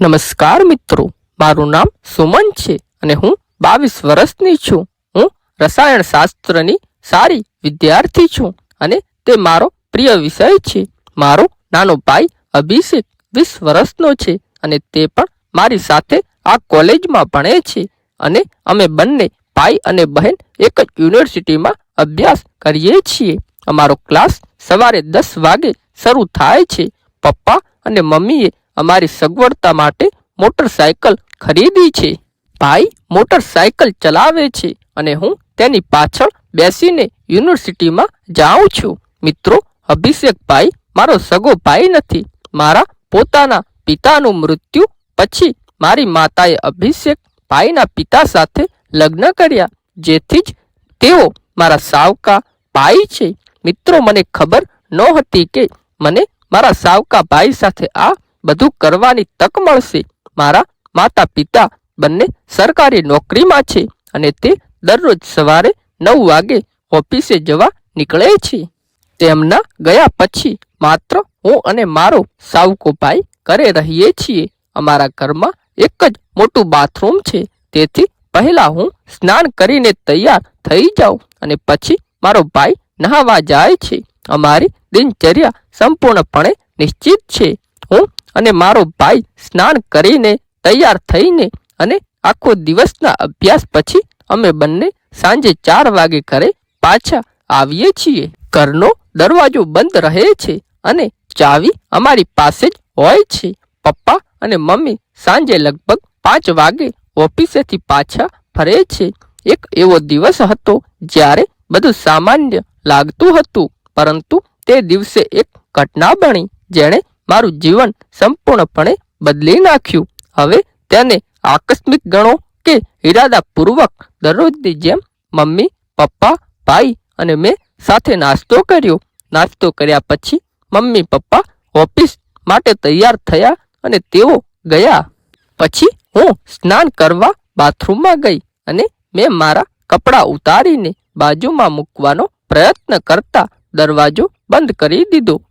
નમસ્કાર મિત્રો, મારું નામ સુમન છે અને હું બાવીસ વર્ષની છું. હું રસાયણ શાસ્ત્રની સારી વિદ્યાર્થી છું અને તે મારો પ્રિય વિષય છે. મારો નાનો ભાઈ અભિષેક વીસ વર્ષનો છે અને તે પણ મારી સાથે આ કોલેજમાં ભણે છે અને અમે બંને ભાઈ અને બહેન એક જ યુનિવર્સિટીમાં અભ્યાસ કરીએ છીએ. અમારો ક્લાસ સવારે દસ વાગે શરૂ થાય છે. પપ્પા અને મમ્મીએ અમારી સગવડતા માટે મોટરસાયકલ ખરીદી છે. ભાઈ મોટરસાયકલ ચલાવે છે અને હું તેની પાછળ બેસીને યુનિવર્સિટીમાં જાઉં છું. મિત્રો અભિષેક ભાઈ મારો સગો ભાઈ નથી. મારા પોતાના પિતાનું મૃત્યુ પછી મારી માતાએ અભિષેક ભાઈના પિતા સાથે લગ્ન કર્યા, જેથી જ તેઓ મારા સાવકા ભાઈ છે. મિત્રો, મને ખબર નહોતી કે મને મારા સાવકા ભાઈ સાથે આ બધું કરવાની તક મળશે. મારા માતા પિતા બંને સરકારી નોકરીમાં છે અને તે દરરોજ સવારે નવ વાગે ઓફિસે જવા નીકળે છે. તેમના ગયા પછી માત્ર હું અને મારો સાવકો ભાઈ ઘરે રહીએ છીએ. અમારા ઘરમાં એક જ મોટું બાથરૂમ છે. તેથી પહેલા હું સ્નાન કરીને તૈયાર થઈ જાઉં અને પછી મારો ભાઈ નહાવા જાય છે. અમારી દિનચર્યા સંપૂર્ણપણે નિશ્ચિત છે. હું અને મારો ભાઈ સ્નાન કરીને તૈયાર થઈને અને આખો દિવસના અભ્યાસ પછી અમે બંને સાંજે ચાર વાગે ઘરે પાછા આવીએ છીએ. ઘરનો દરવાજો બંધ રહે છે અને ચાવી અમારી પાસે જ હોય છે. પપ્પા અને મમ્મી સાંજે લગભગ પાંચ વાગે ઓફિસેથી પાછા ફરે છે. એક એવો દિવસ હતો જ્યારે બધું સામાન્ય લાગતું હતું, પરંતુ તે દિવસે એક ઘટના બની જેણે મારું જીવન સંપૂર્ણપણે બદલી નાખ્યું. હવે તેને આકસ્મિક ગણો કે ઇરાદાપૂર્વક દરરોજની જેમ મમ્મી, પપ્પા, ભાઈ અને મેં સાથે નાસ્તો કર્યો. નાસ્તો કર્યા પછી મમ્મી, પપ્પા ઓફિસ માટે તૈયાર થયા અને તેઓ ગયા. પછી હું સ્નાન કરવા બાથરૂમમાં ગઈ અને મેં મારા કપડાં ઉતારીને બાજુમાં મૂકવાનો પ્રયત્ન કરતા દરવાજો બંધ કરી દીધો.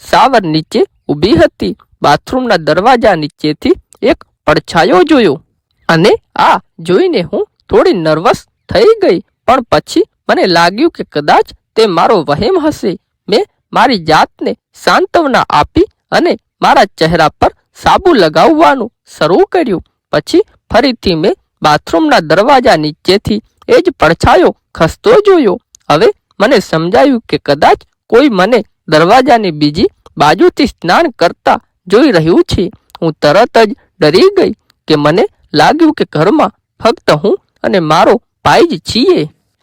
સાવર નીચે ઊભી હતી. બાથરૂમના દરવાજા નીચેથી એક પડછાયો જોયો અને આ જોઈને હું થોડી નર્વસ થઈ ગઈ. પણ પછી મને લાગ્યું કે કદાચ તે મારો વહેમ હશે. મેં મારી જાતને સાંત્વના આપી અને મારા ચહેરા પર સાબુ લગાવવાનું શરૂ કર્યું. પછી ફરીથી મેં બાથરૂમના દરવાજા નીચેથી એ જ પડછાયો ખસતો જોયો. હવે મને સમજાયું કે કદાચ કોઈ મને દરવાજાની બીજી બાજુથી સ્નાન કરતા જોઈ રહ્યું છે. હું તરત જ ડરી ગઈ કે મને લાગ્યું કે ઘરમાં ફક્ત હું અને મારો ભાઈ જ છીએ.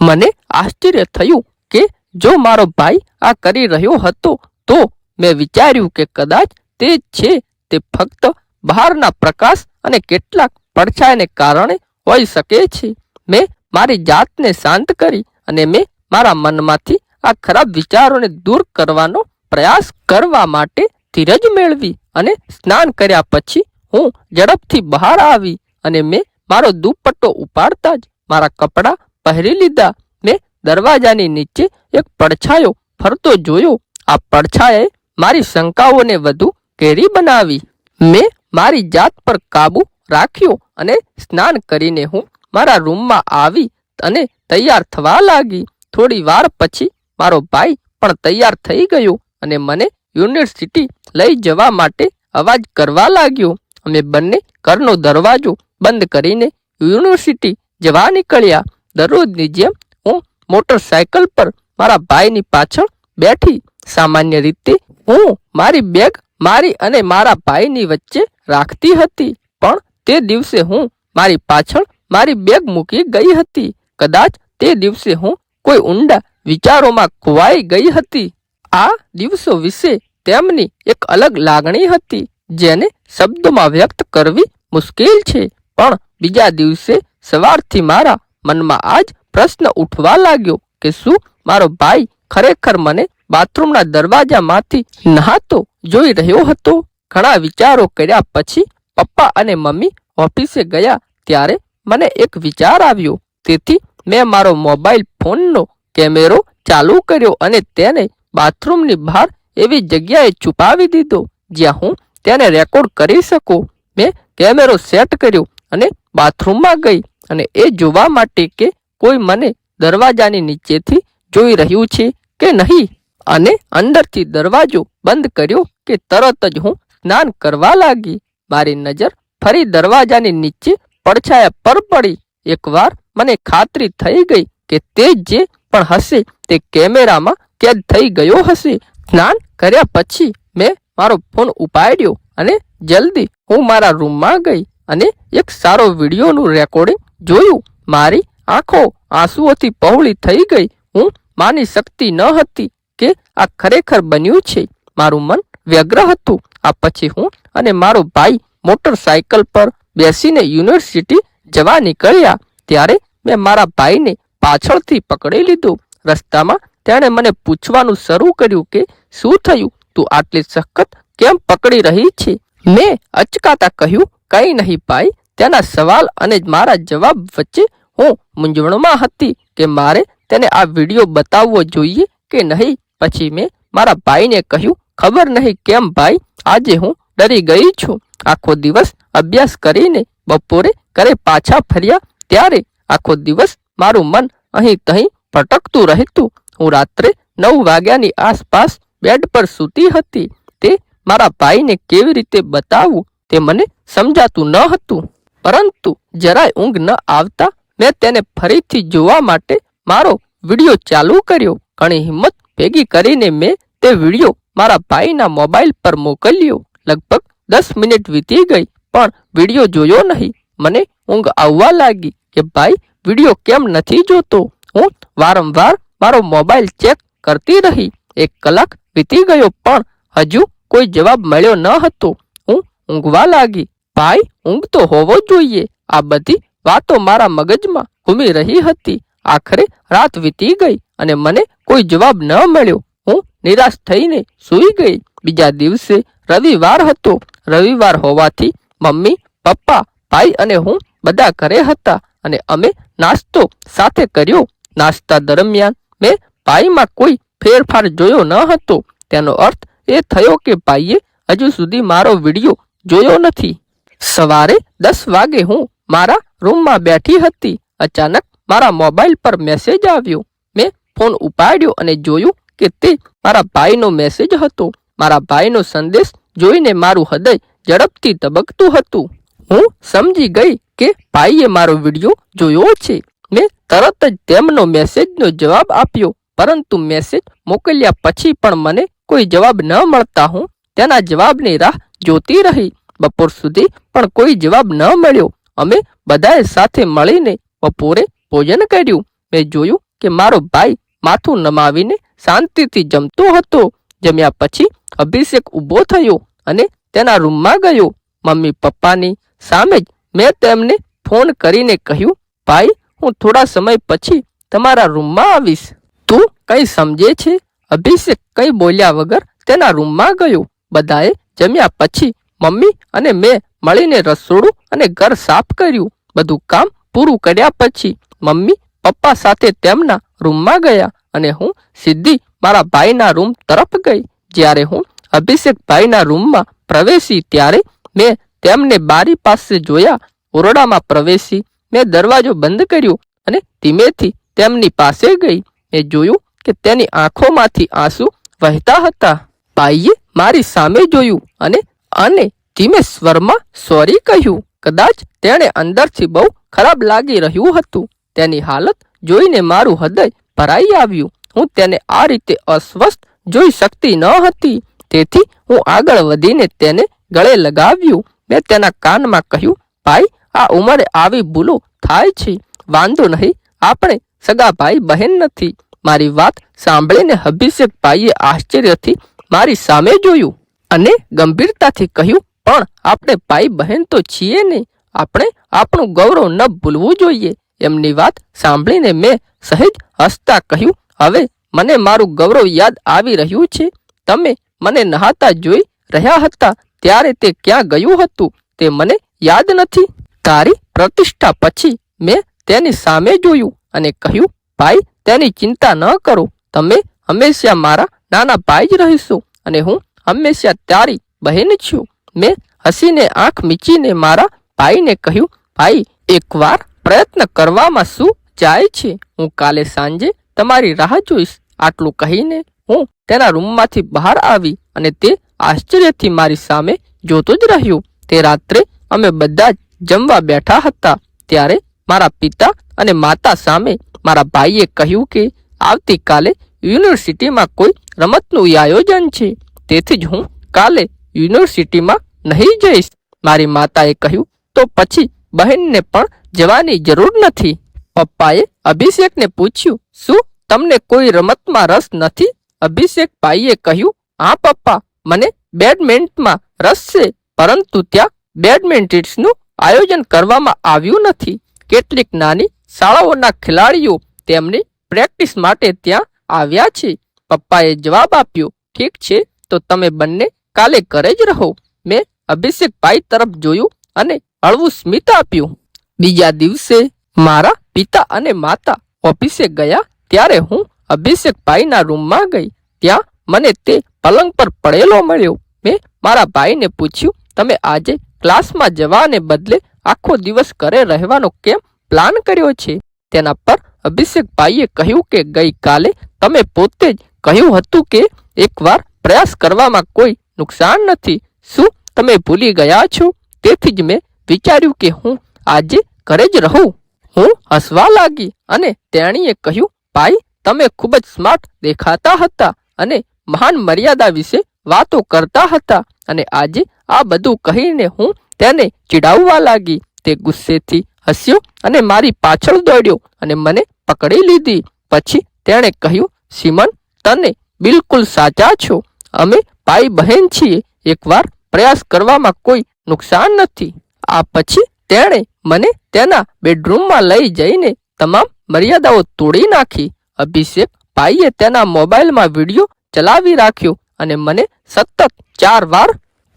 મને આશ્ચર્ય થયું કે જો મારો ભાઈ આ કરી રહ્યો હતો, તો મેં વિચાર્યું કે કદાચ તે છે, તે ફક્ત બહારના પ્રકાશ અને કેટલાક પડછાયાને કારણે હોઈ શકે છે. મેં મારી જાતને શાંત કરી અને મેં મારા મનમાંથી આ ખરાબ વિચારોને દૂર કરવાનો પ્રયાસ કરવા માટે ધીરજ મેળવી અને સ્નાન કર્યા પછી હું ઝડપથી બહાર આવી અને મેં મારો દુપટ્ટો ઉપાડતા જ મારા કપડાં પહેરી લીધા. મેં દરવાજાની નીચે એક પડછાયો ફરતો જોયો. આ પડછાએ મારી શંકાઓને વધુ ઘેરી બનાવી. મેં મારી જાત પર કાબુ રાખ્યો અને સ્નાન કરીને હું મારા રૂમમાં આવી અને તૈયાર થવા લાગી. થોડી વાર પછી મારો ભાઈ પણ તૈયાર થઈ ગયો અને મને યુનિવર્સિટી લઈ જવા માટે અવાજ કરવા લાગ્યો. અમે બંને ઘરનો દરવાજો બંધ કરીને યુનિવર્સિટી જવા નીકળ્યા. દરરોજની જેમ હું મોટરસાયકલ પર મારા ભાઈની પાછળ બેઠી. સામાન્ય રીતે હું મારી બેગ મારી અને મારા ભાઈની વચ્ચે રાખતી હતી, પણ તે દિવસે હું મારી પાછળ મારી બેગ મૂકી ગઈ હતી. કદાચ તે દિવસે હું કોઈ ઊંડા વિચારોમાં ખોવાઈ ગઈ હતી. આ દિવસો વિશે તેમની એક અલગ લાગણી હતી, જેને શબ્દોમાં વ્યક્ત કરવી મુશ્કેલ છે. પણ બીજા દિવસે સવારથી મારા મનમાં આ જ પ્રશ્ન ઉઠવા લાગ્યો કે શું મારો ભાઈ ખરેખર મને બાથરૂમના દરવાજામાંથી નહાતો જોઈ રહ્યો હતો? ઘણા વિચારો કર્યા પછી પપ્પા અને મમ્મી ઓફિસે ગયા ત્યારે મને એક વિચાર આવ્યો. તેથી મેં મારો મોબાઈલ ફોનનો કેમેરો ચાલુ કર્યો અને તેને બાથરૂમની બહાર એવી જગ્યાએ છુપાવી દીધો, જ્યાં હું તેને રેકોર્ડ કરી શકું. મેં કેમેરો સેટ કર્યો અને બાથરૂમમાં ગઈ અને એ જોવા માટે કે કોઈ મને દરવાજાની નીચેથી જોઈ રહ્યું છે કે નહીં. અને અંદરથી દરવાજો બંધ કર્યો કે તરત જ હું સ્નાન કરવા લાગી. મારી નજર ફરી દરવાજાની નીચે પડછાયા પર પડી. એકવાર મને ખાતરી થઈ ગઈ કે તે જે પણ હશે તે કેમેરામાં કેદ થઈ ગયો હશે સ્નાન કર્યા પછી મેં મારો ફોન ઉપાડ્યો અને જલ્દી હું મારા રૂમમાં ગઈ અને એક સારો વિડીયોનું રેકોર્ડિંગ જોયું. મારી આંખો આંસુઓથી પહોળી થઈ ગઈ. હું માની શકતી ન હતી કે આ ખરેખર બન્યું છે. મારું મન વ્યગ્ર હતું. આ પછી હું અને મારો ભાઈ મોટરસાયકલ પર બેસીને યુનિવર્સિટી જવા નીકળ્યા. ત્યારે મેં મારા ભાઈને પાછળથી પકડી લીધો. રસ્તામાં તેણે મને પૂછવાનું શરૂ કર્યું કે, શું થયું? તું આટલી સખત કેમ પકડી રહી છે? મેં અચકાતા કહ્યું, કંઈ નહીં ભાઈ, તેના સવાલ અને મારા જવાબ વચ્ચે હું મૂંઝવણમાં હતી કે મારે તેને આ વીડિયો બતાવવો જોઈએ કે નહીં. પછી મેં મારા ભાઈને કહ્યું, ખબર નહીં કેમ ભાઈ, આજે હું ડરી ગઈ છું. આખો દિવસ અભ્યાસ કરીને બપોરે ઘરે પાછા ફર્યા, ત્યારે આખો દિવસ મારું મન અહીં તહીં ભટકતું રહેતું. હું રાત્રે નવ વાગ્યાની આસપાસ બેડ પર સૂતી હતી. તે મારા ભાઈને કેવી રીતે બતાવવું તે મને સમજાતું ન હતું. પરંતુ જરાય ઊંઘ ન આવતા મેં તેને ફરીથી જોવા માટે મારો વીડિયો ચાલુ કર્યો. ઘણી હિંમત ભેગી કરીને મેં તે વીડિયો મારા ભાઈના મોબાઈલ પર મોકલ્યો. લગભગ દસ મિનિટ વીતી ગઈ, પણ વીડિયો જોયો નહીં. મને ઊંઘ આવવા લાગી કે ભાઈ વીડિયો કેમ નથી જોતો? હું વારંવાર મારો મોબાઈલ ચેક કરતી રહી. એક કલાક વીતી ગયો, પણ હજુ કોઈ જવાબ મળ્યો ન હતો. હું ઊંઘવા લાગી. ભાઈ, ઊંઘ તો હોવો જોઈએ. આ બધી વાતો મારા મગજમાં ઘૂમી રહી હતી. આખરે રાત વીતી ગઈ અને મને કોઈ જવાબ ન મળ્યો. હું નિરાશ થઈને સૂઈ ગઈ. બીજા દિવસે રવિવાર હતો. રવિવાર હોવાથી મમ્મી, પપ્પા, ભાઈ અને હું બધા ઘરે હતા. અને અમે નાસ્તો સાથે કર્યો. નાસ્તા દરમિયાન મેં ભાઈમાં કોઈ ફેરફાર જોયો ન હતો. તેનો અર્થ એ થયો કે ભાઈએ હજુ સુધી મારો વીડિયો જોયો નથી. સવારે દસ વાગે હું મારા રૂમમાં બેઠી હતી. અચાનક મારા મોબાઈલ પર મેસેજ આવ્યો. મેં ફોન ઉપાડ્યો અને જોયું કે તે મારા ભાઈનો મેસેજ હતો. મારા ભાઈનો સંદેશ જોઈને મારું હૃદય ઝડપથી ધબકતું હતું. હું સમજી ગઈ કે ભાઈએ મારો વીડિયો જોયો છે. મેં તરત જ તેમનો મેસેજનો જવાબ આપ્યો. પરંતુ મેસેજ મોકલ્યા પછી પણ મને કોઈ જવાબ ન મળતા હું તેના જવાબની રાહ જોતી રહી. બપોર સુધી પણ કોઈ જવાબ ન મળ્યો. અમે બધાએ સાથે મળીને બપોરે ભોજન કર્યું. મેં જોયું કે મારો ભાઈ માથું નમાવીને શાંતિથી જમતો હતો. જમ્યા પછી અભિષેક ઊભો થયો અને તેના રૂમમાં ગયો. મમ્મી પપ્પાની સામે જ મેં તેમને ફોન કરીને કહ્યું, ભાઈ, હું થોડા સમય પછી તમારા રૂમમાં આવીશ. તું કંઈ સમજે છે? અભિષેક કંઈ બોલ્યા વગર તેના રૂમમાં ગયો. બધાએ જમ્યા પછી મમ્મી અને મેં મળીને રસોડું અને ઘર સાફ કર્યું. બધું કામ પૂરું કર્યા પછી મમ્મી પપ્પા સાથે તેમના રૂમમાં ગયા અને હું સીધી મારા ભાઈના રૂમ તરફ ગઈ. જ્યારે હું અભિષેક ભાઈના રૂમમાં પ્રવેશી ત્યારે મેં તેમને બારી પાસે જોયા ઓરડામાં પ્રવેશી મેં દરવાજો બંધ કર્યો અને ધીમેથી તેમની પાસે ગઈ. મેં જોયું કે તેની આંખોમાંથી આંસુ વહેતા હતા. ભાઈએ મારી સામે જોયું અને અને ધીમે સ્વરમાં સોરી કહ્યું. કદાચ તેણે અંદરથી બહુ ખરાબ લાગી રહ્યું હતું. તેની હાલત જોઈને મારું હૃદય ભરાઈ આવ્યું. હું તેને આ રીતે અસ્વસ્થ જોઈ શકતી ન હતી. તેથી હું આગળ વધીને તેને ગળે લગાવ્યું. મેં તેના કાનમાં કહ્યું ભાઈ, આ ઉંમરે આવી ભૂલો થાય છે. વાંધો નહીં, આપણે સગા ભાઈ બહેન નથી. મારી વાત સાંભળીને અભિષેક ભાઈએ આશ્ચર્યથી મારી સામે જોયું અને ગંભીરતાથી કહ્યું, પણ આપણે ભાઈ બહેન તો છીએ ને, આપણે આપણું ગૌરવ ન ભૂલવું જોઈએ. એમની વાત સાંભળીને મેં સહેજ હસતા કહ્યું, હવે મને મારું ગૌરવ યાદ આવી રહ્યું છે. તમે મને નહાતા જોઈ રહ્યા હતા, ત્યારે તે ક્યાં ગયું હતું તે મને યાદ નથી? તારી પ્રતિષ્ઠા પછી મેં તેની સામે જોયું અને કહ્યું, ભાઈ, તેની ચિંતા ન કરો. તમે હંમેશા મારા નાના ભાઈ જ રહીશો અને હું હંમેશા તારી બહેન છું. મેં હસીને આંખ મીચીને મારા ભાઈને કહ્યું, ભાઈ, એકવાર પ્રયત્ન કરવામાં શું જાય છે? હું કાલે સાંજે તમારી રાહ જોઈશ. આટલું કહીને હું તેના રૂમમાંથી બહાર આવી અને તે આશ્ચર્યથી મારી સામે જોતો જ રહ્યો. તે રાત્રે અમે બધા જમવા બેઠા હતા ત્યારે મારા પિતા અને માતા સામે મારા ભાઈએ કહ્યું કે આવતીકાલે યુનિવર્સિટીમાં કોઈ રમતનું આયોજન છે. તેથી જ હું કાલે યુનિવર્સિટીમાં નહીં જઈશ. મારી માતાએ કહ્યું, તો પછી બહેનને પણ જવાની જરૂર નથી. પપ્પાએ અભિષેકને પૂછ્યું, શું તમને કોઈ રમતમાં રસ નથી? અભિષેક ભાઈએ કહ્યું, હા પપ્પા, મને બેડમિન્ટનમાં રસ છે, પરંતુ ત્યાં બેડમિન્ટન્સનું આયોજન કરવામાં આવ્યું નથી. કેટલીક નાની શાળાઓના ખેલાડીઓ તેમની પ્રેક્ટિસ માટે ત્યાં આવ્યા છે. પપ્પાએ જવાબ આપ્યો, ઠીક છે, તો તમે બંને કાલે ઘરે જ રહો. મેં અભિષેકભાઈ તરફ જોયું અને હળવું સ્મિત આપ્યું. બીજા દિવસે મારા પિતા અને માતા ઓફિસે ગયા ત્યારે હું અભિષેકભાઈના રૂમમાં ગઈ. ત્યાં મને તે પલંગ પર પડેલો મળ્યો. મેં મારા ભાઈને પૂછ્યું, તમે આજે ક્લાસમાં જવાને બદલે આખો દિવસ ઘરે રહેવાનો કેમ પ્લાન કર્યો છે? તેના પર અભિષેકભાઈએ કહ્યું કે ગઈકાલે તમે પોતે જ કહ્યું હતું કે એકવાર પ્રયાસ કરવામાં કોઈ નુકસાન નથી. શું તમે ભૂલી ગયા છો? તેથી જ મેં વિચાર્યું કે હું આજે ઘરે જ રહું. હું હસવા લાગી અને તેણીએ કહ્યું, ભાઈ, તમે ખૂબ જ સ્માર્ટ દેખાતા હતા અને મહાન મર્યાદા વિશે વાતો કરતા હતા. અને આજે આ બધું કહીને હું તેને ચીડાવવા લાગી. તે ગુસ્સેથી હસ્યો અને મારી પાછળ દોડ્યો અને મને પકડી લીધી. પછી તેણે કહ્યું, સિમન, તને બિલકુલ સાચા છો. અમે ભાઈ બહેન છીએ. એકવાર પ્રયાસ કરવામાં કોઈ નુકસાન નથી. આ પછી તેણે મને તેના બેડરૂમમાં લઈ જઈને તમામ મર્યાદાઓ તોડી નાખી. અભિષેક ભાઈએ તેના મોબાઈલમાં વીડિયો ચલાવી રાખ્યો. અને મને સતત ચાર વાર,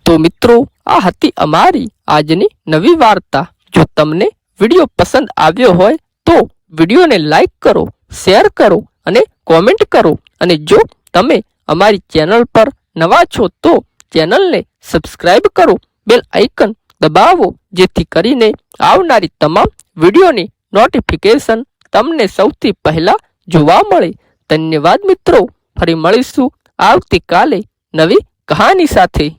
તો મિત્રો, આ હતી અમારી આજની નવી વાર્તા. જો તમને વીડિયો પસંદ આવ્યો હોય, તો વિડીયોને લાઈક કરો, શેર કરો અને કોમેન્ટ કરો. અને જો તમે અમારી ચેનલ પર નવા છો, તો ચેનલને સબસ્ક્રાઇબ કરો. બેલ આઇકન દબાવો, જેથી કરીને આવનારી તમામ વિડીયોની નોટિફિકેશન તમને સૌથી પહેલા જોવા મળે. ધન્યવાદ મિત્રો. ફરી મળીશું. આવતીકાલે નવી કહાની સાથે